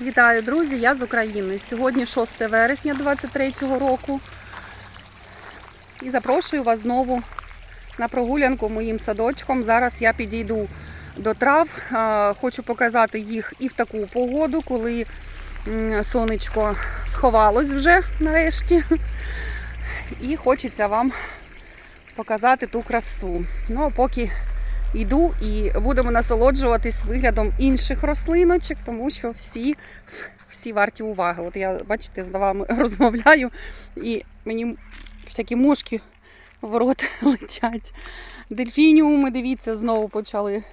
Вітаю, друзі! Я з України. Сьогодні 6 вересня 2023 року. І запрошую вас знову на прогулянку моїм садочком. Зараз я підійду до трав. Хочу показати їх і в таку погоду, коли сонечко сховалось вже нарешті. І хочеться вам показати ту красу. Ну, а поки йду і будемо насолоджуватись виглядом інших рослиночок, тому що всі, всі варті уваги. От я, бачите, з вами розмовляю, і мені всякі мушки в рот летять. Дельфініуми, дивіться, знову почали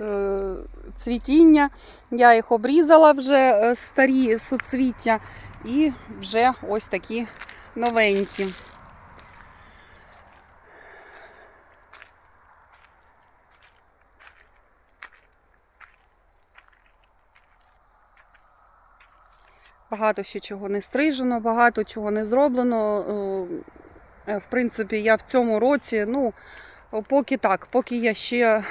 е, цвітіння. Я їх обрізала вже е, старі суцвіття, і вже ось такі новенькі. Багато ще чого не стрижено, багато чого не зроблено. Е, В принципі, я в цьому році, ну, поки так, поки я ще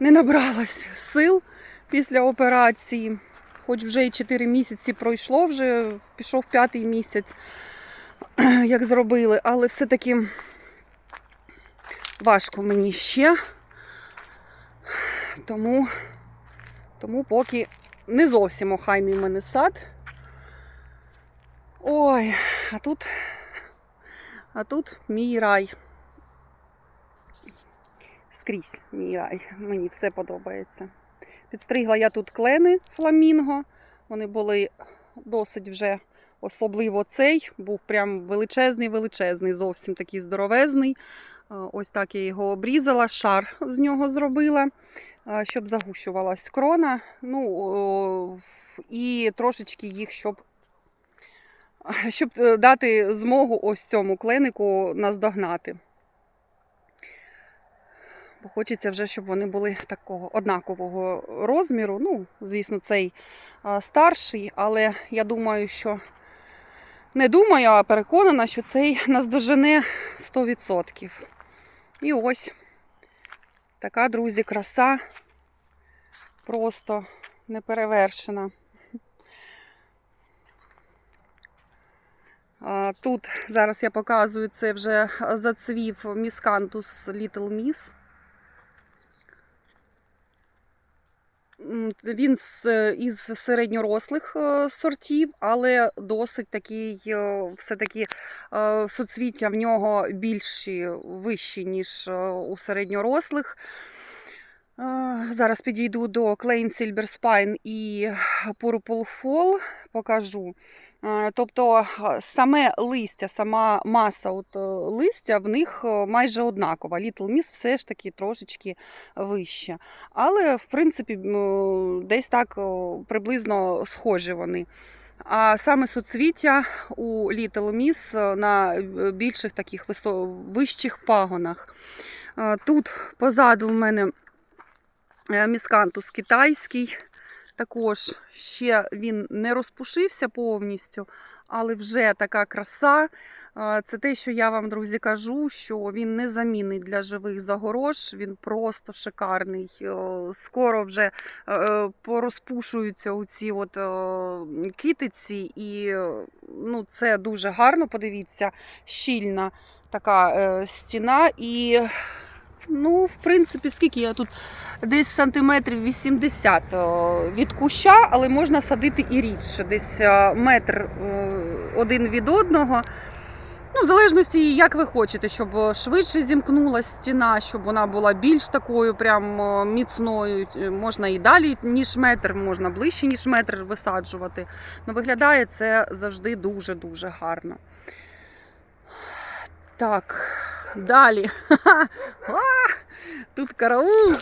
не набралась сил після операції, хоч вже і 4 місяці пройшло, вже пішов п'ятий місяць, як зробили, але все-таки важко мені ще. Тому, тому поки не зовсім охайний мене сад. Ой, а тут, а тут мій рай. Скрізь мій рай. Мені все подобається. Підстригла я тут клени фламінго. Вони були досить вже, особливо цей, був прям величезний, величезний, зовсім такий здоровезний. Е, Ось так я його обрізала, шар з нього зробила, е, щоб загущувалась крона. Ну, і трошечки їх, щоб щоб е, дати змогу ось цьому кленику наздогнати. Бо хочеться вже, щоб вони були такого однакового розміру. Ну, звісно, цей старший, але я думаю, що не думаю, а переконана, що цей наздожене 100%. І ось така, друзі, краса просто неперевершена. А, Тут зараз я показую це вже зацвів міскантус Little Miss. М, Він з, із середньорослих е, сортів, але досить такий, е, все-таки е, суцвіття в нього більші, вищі, ніж е, у середньорослих. Е, Зараз підійду до Klein Silver Spine і Purple Fall, покажу. Е, Тобто е, саме листя, сама маса от е, листя в них е, майже однакова. Little Miss все ж таки трошечки вище. Але, в принципі, десь так приблизно схожі вони. А саме суцвіття у Little Miss е, на е, більших таких вищих пагонах. Е, Тут позаду в мене е, міскантус китайський. Також ще він не розпушився повністю, але вже така краса. Е, Це те, що я вам, друзі, кажу, що він незамінний для живих загорож, він просто шикарний. Е, Скоро вже е, порозпушуються оці от е, китиці, і е, ну, це дуже гарно. Подивіться, щільна така е, стіна. І, ну, в принципі, скільки я тут десь сантиметрів 80 е, від куща, але можна садити і рідше, десь е, метр е, один від одного. Ну, в залежності, як ви хочете, щоб швидше зімкнулася стіна, щоб вона була більш такою прям міцною. Можна і далі, ніж метр, можна ближче, ніж метр висаджувати. Ну, виглядає це завжди дуже-дуже гарно. Так, далі. А, Тут караул.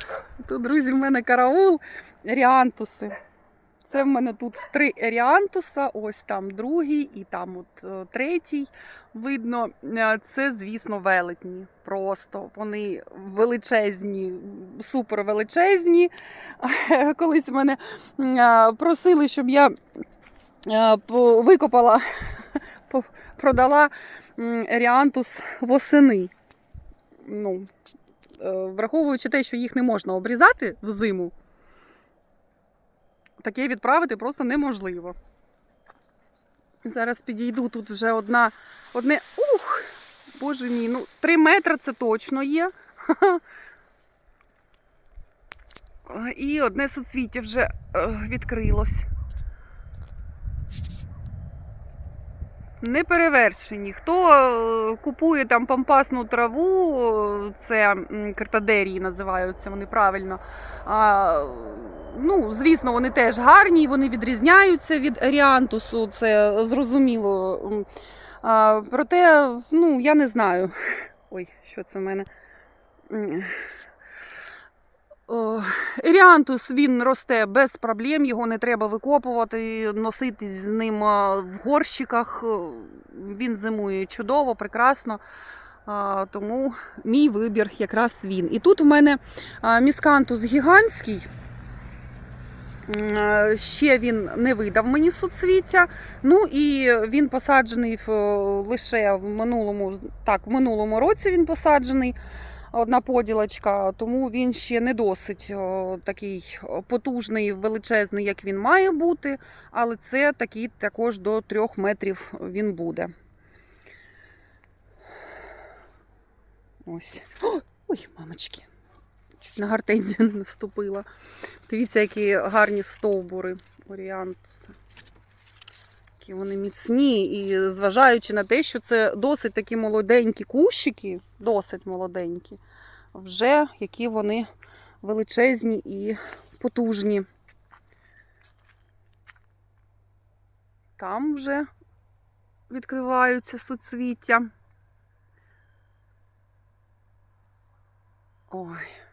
Тут, друзі, в мене караул. Еріантуси. Це в мене тут три еріантуса, ось там другий і там от е, третій. Видно, Е, це, звісно, велетні. Просто вони величезні, супер величезні. Колись мене е, просили, щоб я викопала, продала еріантус восени. Ну, е, враховуючи те, що їх не можна обрізати взиму, таке відправити просто неможливо. Зараз підійду, тут вже одна, одне. Ух! Боже мій, ну 3 метри це точно є. І одне суцвіття вже е, відкрилось. Неперевершені. Хто е, купує там пампасну траву, це картадерії називаються вони правильно. А, ну, звісно, вони теж гарні, вони відрізняються від еріантусу, це зрозуміло. А, проте, ну, я не знаю. Ой, що це в мене? Еріантус він росте без проблем, його не треба викопувати, носити з ним в горщиках. Е, Він зимує чудово, прекрасно. Тому мій вибір якраз він. І тут в мене міскантус гігантський. Е, Ще він не видав мені суцвіття. Ну і він посаджений е, лише в минулому, так, в минулому році він посаджений одна поділочка, тому він ще не досить такий потужний, величезний, як він має бути, але це такий також до трьох метрів він буде. Ось. Ой, мамочки. Чуть на гортензію не наступила. Дивіться, які гарні стовбури оріантуса. Які вони міцні. І зважаючи на те, що це досить такі молоденькі кущики, досить молоденькі, вже які вони величезні і потужні. Там вже відкриваються суцвіття. Ой.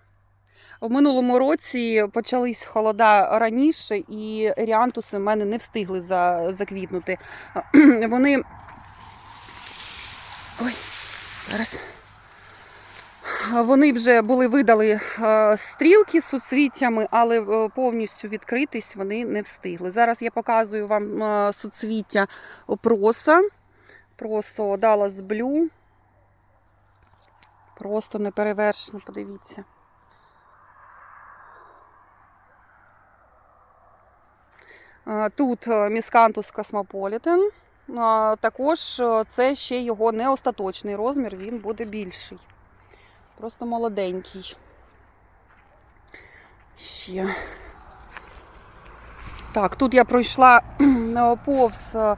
В минулому році почались холода раніше, і еріантуси в мене не встигли за, заквітнути. Вони. Ой, зараз. Вони вже були видали е, стрілки з суцвіттями, але е, повністю відкритись вони не встигли. Зараз я показую вам е, суцвіття проса. Просо Dallas Blue. Просто неперевершено, подивіться. Тут е, міскантус Космополітен. Також е, це ще його не остаточний розмір, він буде більший. Просто молоденький. Ще. Так, тут я пройшла е, повз. е,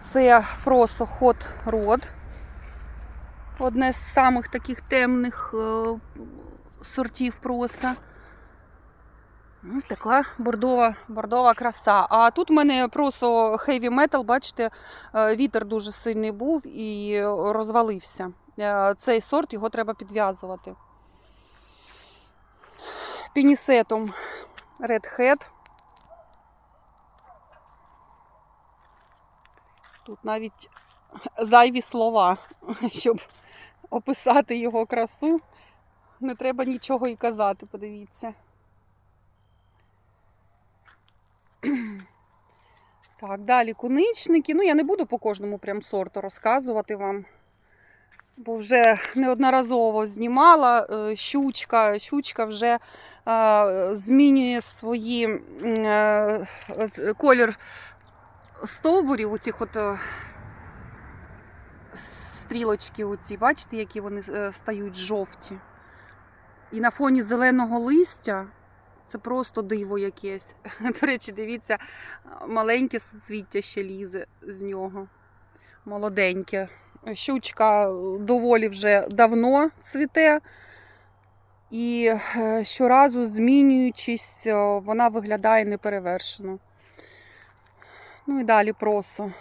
Це просто хот род. Одне з самих таких темних е, сортів проса. Така бордова, бордова краса. А тут в мене просто heavy metal, бачите, е, вітер дуже сильний був і розвалився. Е, Цей сорт його треба підв'язувати. Пінісетом Red Head. Тут навіть зайві слова, щоб описати його красу. Не треба нічого і казати, подивіться. Так, далі куничники. Ну, я не буду по кожному прям сорту розказувати вам, бо вже неодноразово знімала е, щучка. Щучка вже е, змінює свої е, колір стовбурів, оцих от е, стрілочки, оці, бачите, які вони стають жовті. І на фоні зеленого листя це просто диво якесь. До речі, дивіться, маленьке суцвіття ще лізе з нього. Молоденьке. Щучка доволі вже давно цвіте. І е, щоразу змінюючись, е, вона виглядає неперевершено. Ну і далі просо.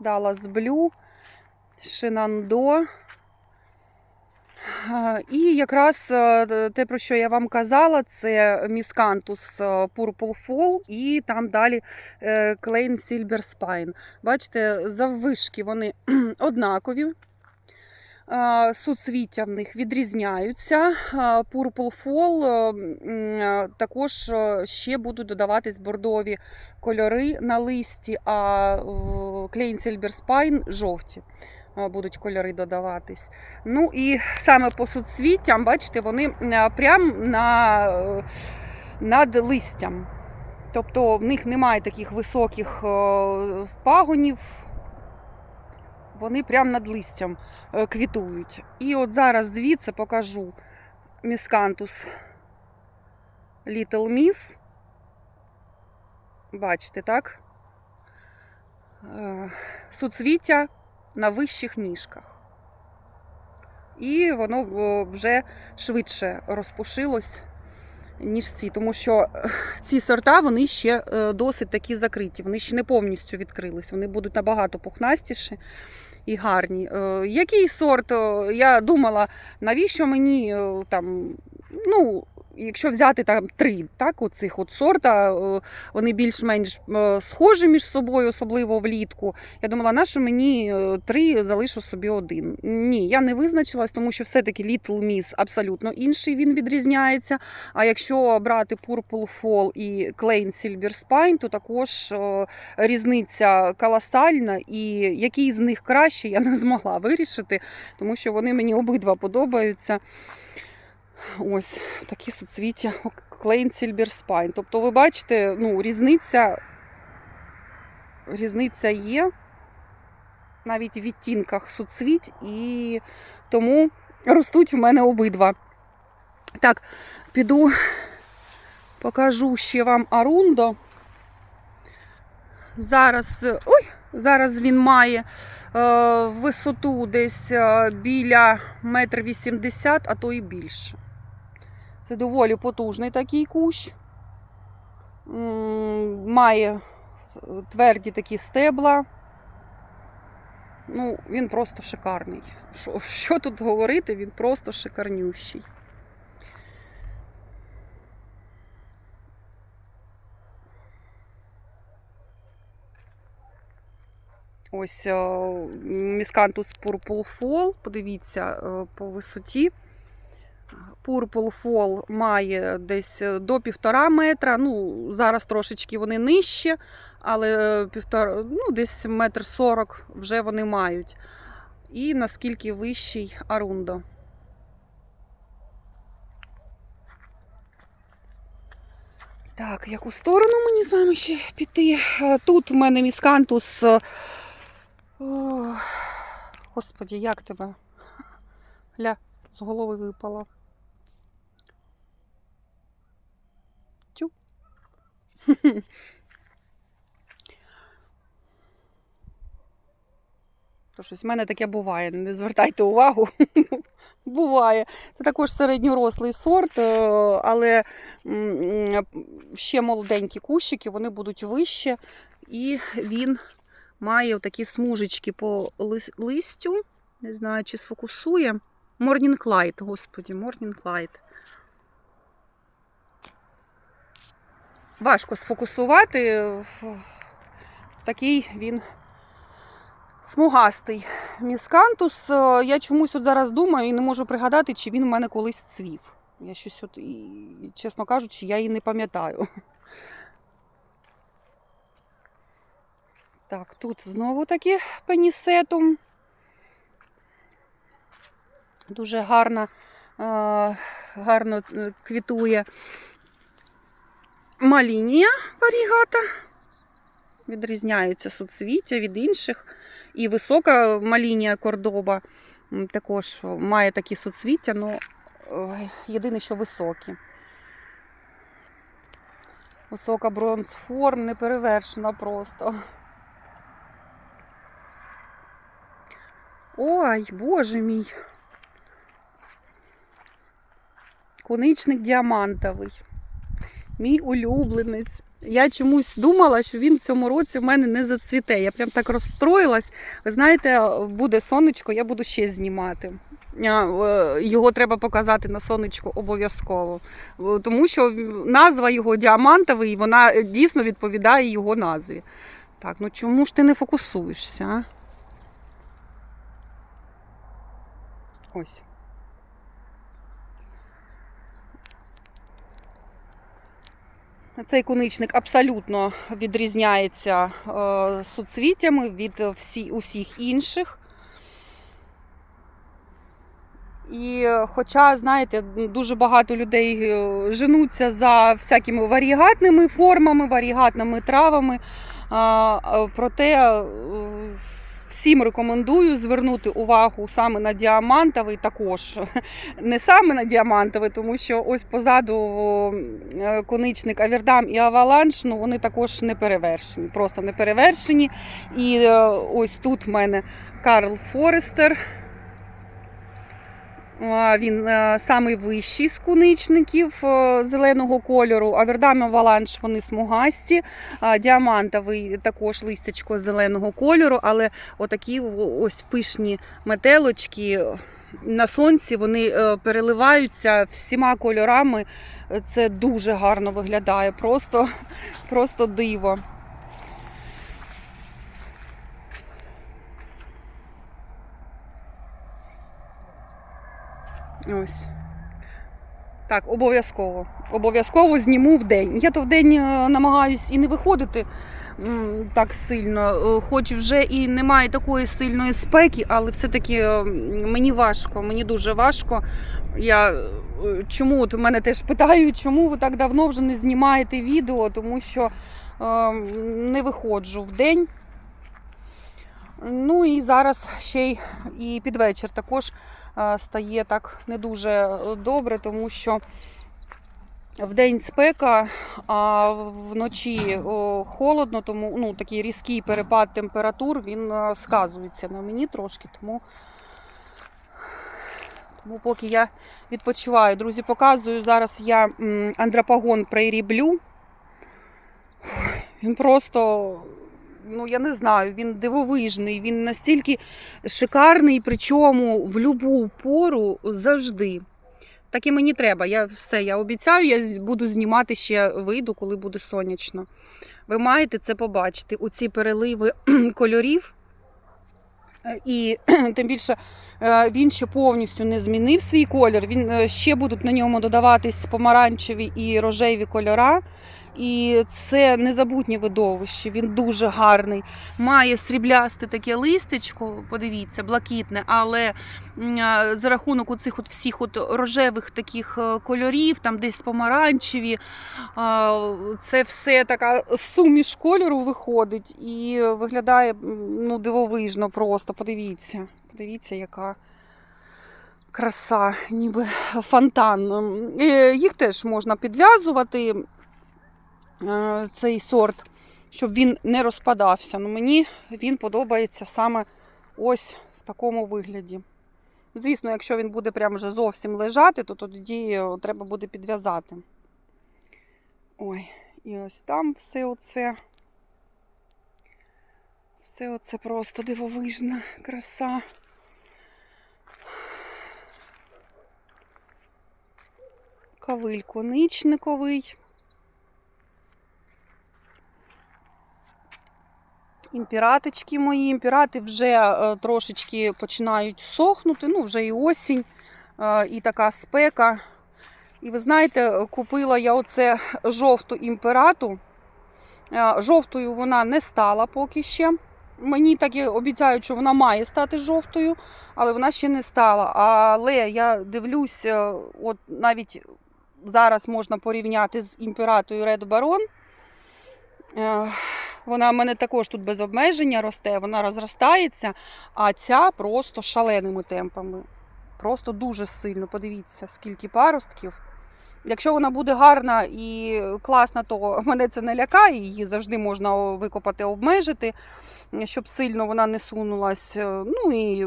Dallas Blue, Шинандо. І якраз е, те, про що я вам казала, це міскантус е, Purple Fall і там далі Klein Silver Spine. Бачите, заввишки вони однакові. Е, Суцвіття в них відрізняються. Purple Fall також ще будуть додаватись бордові кольори на листі, а Klein Silver Spine жовті будуть кольори додаватись. Ну і саме по суцвіттям, бачите, вони е, прямо на, е, над листям. Тобто в них немає таких високих е, пагонів, вони прямо над листям е, квітують. І от зараз звідси покажу міскантус Little Miss. Бачите, так? Е, Суцвіття на вищих ніжках. І воно вже швидше розпушилось, ніж ці, тому що е, ці сорта вони ще е, досить такі закриті, вони ще не повністю відкрились, вони будуть набагато пухнастіші і гарні. Е, Який сорт? Я думала, навіщо мені там, ну, якщо взяти там три, так, оцих от сорта, е, вони більш-менш е, схожі між собою, особливо влітку. Я думала, на що мені е, три залишу собі один. Ні, я не визначилась, тому що все-таки Little Miss абсолютно інший він відрізняється. А якщо брати Purple Fall і Klein Silver Spine, то також різниця колосальна, і який з них краще, я не змогла вирішити, тому що вони мені обидва подобаються. Ось такі суцвіття Klein Silver Spine. Тобто, ви бачите, ну, різниця, різниця є навіть в відтінках суцвіть, і тому ростуть в мене обидва. Так, піду покажу ще вам Арундо. Зараз, ой, зараз він має е, висоту десь е, біля метр вісімдесят, а то і більше. Це доволі потужний такий кущ. Має тверді такі стебла. Ну, він просто шикарний. Що, що тут говорити, він просто шикарнющий. Ось міскантус Purple Fall, подивіться е, по висоті. Purple Fall має десь до півтора метра. Ну, зараз трошечки вони нижче, але півтора, ну, десь метр сорок вже вони мають. І наскільки вищий Арундо. Так, яку сторону мені з вами ще піти? Е, Тут в мене міскантус. е, о, Господі, як тебе? Ля, з голови випало. То щось в мене таке буває, не звертайте увагу. буває. Це також середньорослий сорт, е, але ще молоденькі кущики, вони будуть вище, і він має такі смужечки по листю. Не знаю, чи сфокусує. Morning Light, господі, Morning Light. Важко сфокусувати. Такий він смугастий міскантус. Е, Я чомусь от зараз думаю і не можу пригадати, чи він у мене колись цвів. Я щось от, і, чесно кажучи, я її не пам'ятаю. Так, тут знову таки пенісетум. Дуже гарно, е, гарно е, квітує малінія варігата. Відрізняються суцвіття від інших. І висока малінія кордоба також має такі суцвіття, але єдине, що високі. Висока бронзформ не перевершена просто. Ой, боже мій. Коничник діамантовий. Мій улюбленець. Я чомусь думала, що він в цьому році в мене не зацвіте. Я прям так розстроїлась. Ви знаєте, буде сонечко, я буду ще знімати. Його треба показати на сонечку обов'язково. Тому що назва його діамантовий, вона дійсно відповідає його назві. Так, ну чому ж ти не фокусуєшся? а? Ось. Цей куничник абсолютно відрізняється е, суцвіттями від всі, усіх інших. І е, хоча, знаєте, дуже багато людей е, женуться за всякими варігатними формами, варігатними травами. Проте всім рекомендую звернути увагу саме на діамантовий також. Не саме на діамантовий, тому що ось позаду е, коничник Авердам і Аваланш, ну вони також не перевершені, просто не перевершені. І е, ось тут в мене Карл Форестер. А, Він е, самий вищий з куничників е, зеленого кольору. І Валанш вони смугасті. Діамантовий також листячко зеленого кольору, але отакі ось пишні метелочки на сонці вони е, переливаються всіма кольорами. Це дуже гарно виглядає, просто, просто диво. Ось. Так, обов'язково. Обов'язково зніму в день. Я то в день е, намагаюсь і не виходити так сильно, е, хоч вже і немає такої сильної спеки, але все-таки е, мені важко, мені дуже важко. Я чому от мене теж питають, чому ви так давно вже не знімаєте відео, тому що е, не виходжу в день. Ну і зараз ще й і під вечір також е, стає так не дуже е, добре, тому що в день спека, а вночі холодно, тому ну, такий різкий перепад температур він е, сказується на мені трошки. Тому, тому поки я відпочиваю. Друзі, показую зараз я андропагон приріблю. Він просто ну я не знаю, він дивовижний, він настільки шикарний, причому в будь-яку пору завжди. Так і мені треба. Я все, я обіцяю, я буду знімати ще вийду, коли буде сонячно. Ви маєте це побачити. Оці переливи кольорів. Е, І тим більше е, він ще повністю не змінив свій колір. Він е, ще будуть на ньому додаватись помаранчеві і рожеві кольора. І це незабутнє видовище. Він дуже гарний. Має сріблясте таке листечко, подивіться, блакитне, але за рахунок оцих от всіх от рожевих таких е, кольорів, там десь помаранчеві, це все така суміш кольору виходить і виглядає ну, дивовижно просто. Подивіться, подивіться, яка. Краса, ніби фонтан. Е, Їх теж можна підв'язувати, цей сорт, щоб він не розпадався. Ну, мені він подобається саме ось в такому вигляді. Звісно, якщо він буде прям вже зовсім лежати, то тоді е, треба буде підв'язати. Ой, і ось там все оце. Все оце просто дивовижна краса. Кавиль коничниковий. Імпіраточки мої. Імпірати вже е, трошечки починають сохнути. Ну, вже і осінь, е, і така спека. І ви знаєте, купила я оце жовту імперату. Е, Жовтою вона не стала поки ще. Мені так і обіцяють, що вона має стати жовтою, але вона ще не стала. Але я дивлюсь, от навіть зараз можна порівняти з імператою Red Baron. Е, Вона в мене також тут без обмеження росте, вона розростається, а ця просто шаленими темпами. Просто дуже сильно. Подивіться, скільки паростків. Якщо вона буде гарна і класна, то мене це не лякає, її завжди можна викопати, обмежити, щоб сильно вона не сунулась. Ну і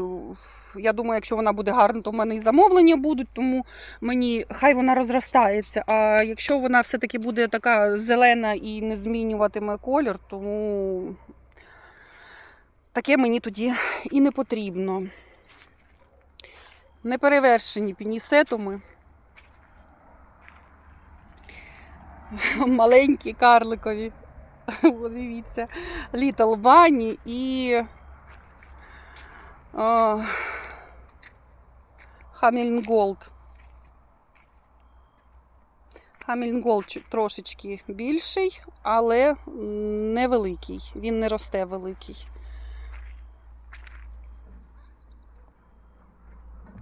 я думаю, якщо вона буде гарна, то в мене і замовлення будуть, тому мені хай вона розростається. А якщо вона все-таки буде така зелена і не змінюватиме колір, тому таке мені тоді і не потрібно. Неперевершені пінісетуми. Маленькі карликові. Подивіться, Little Bunny і о, Хамільнголд. Хамільнголд чу- трошечки більший, але невеликий. Він не росте великий.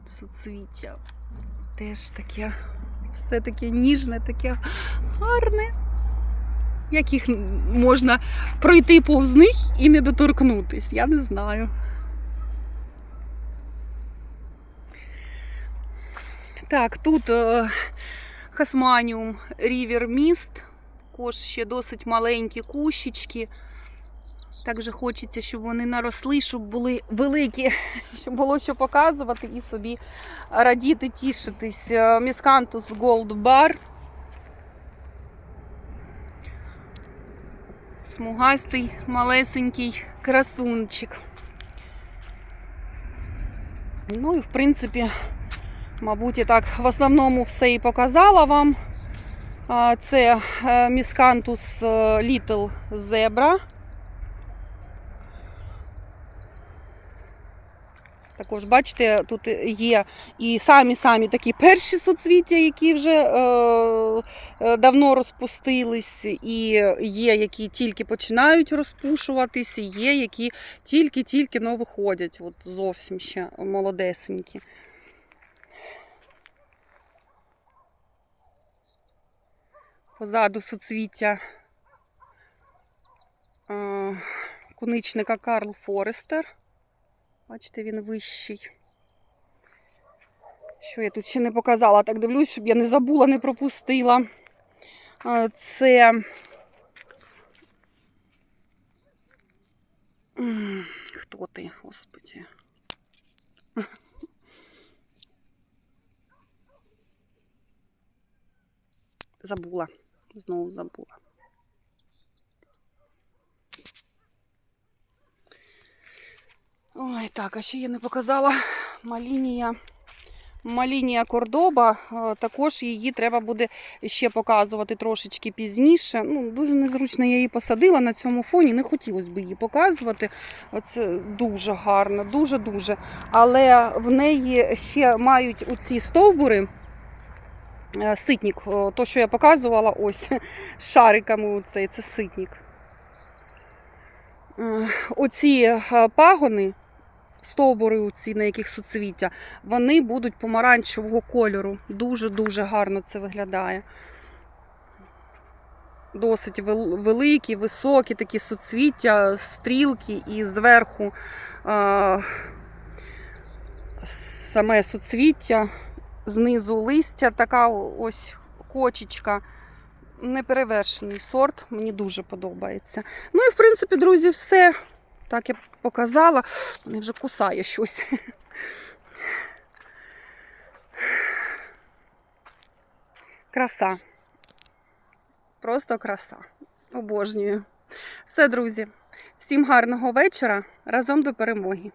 Суцвіття. Теж таке, все таке ніжне, таке гарне. Як їх можна пройти повз них і не доторкнутись, я не знаю. Так, тут е, Хасманіум Рівер Міст. Також ще досить маленькі кущички. Також хочеться, щоб вони наросли, щоб були великі, щоб було що показувати і собі радіти, тішитись. Е, Міскантус Gold Bar. Смугастий, малесенький красунчик. Ну і в принципі, мабуть, і так в основному все і показала вам. Це е, Міскантус Little Zebra. Також, бачите, тут є і самі-самі такі перші суцвіття, які вже е, е, давно розпустились, і є, які тільки починають розпушуватись, і є, які тільки-тільки но виходять, от зовсім ще молодесенькі. Позаду суцвіття е, куничника Карл Форестер. Бачите, він вищий. Що я тут ще не показала, так дивлюсь, щоб я не забула, не пропустила. Це хто ти, господі? Забула. Знову забула. Ой, так, а ще я не показала Малінія. Малінія Кордоба, е, також її треба буде ще показувати трошечки пізніше. Ну, Дуже незручно я її посадила на цьому фоні, не хотілося б її показувати. Оце дуже гарно, дуже-дуже. Але в неї ще мають оці стовбури. е, Ситник, о, то, що я показувала, ось шариками оцей, це ситник. Е, Оці е, пагони, стовбури, ці, на яких суцвіття, вони будуть помаранчевого кольору. Дуже-дуже гарно це виглядає. Досить великі, високі такі суцвіття, стрілки і зверху е, саме суцвіття, знизу листя, така ось кочечка. Неперевершений сорт, мені дуже подобається. Ну і в принципі, друзі, все. Так я показала. Мене вже кусає щось. Краса. Просто краса. Обожнюю. Все, друзі. Всім гарного вечора. Разом до перемоги.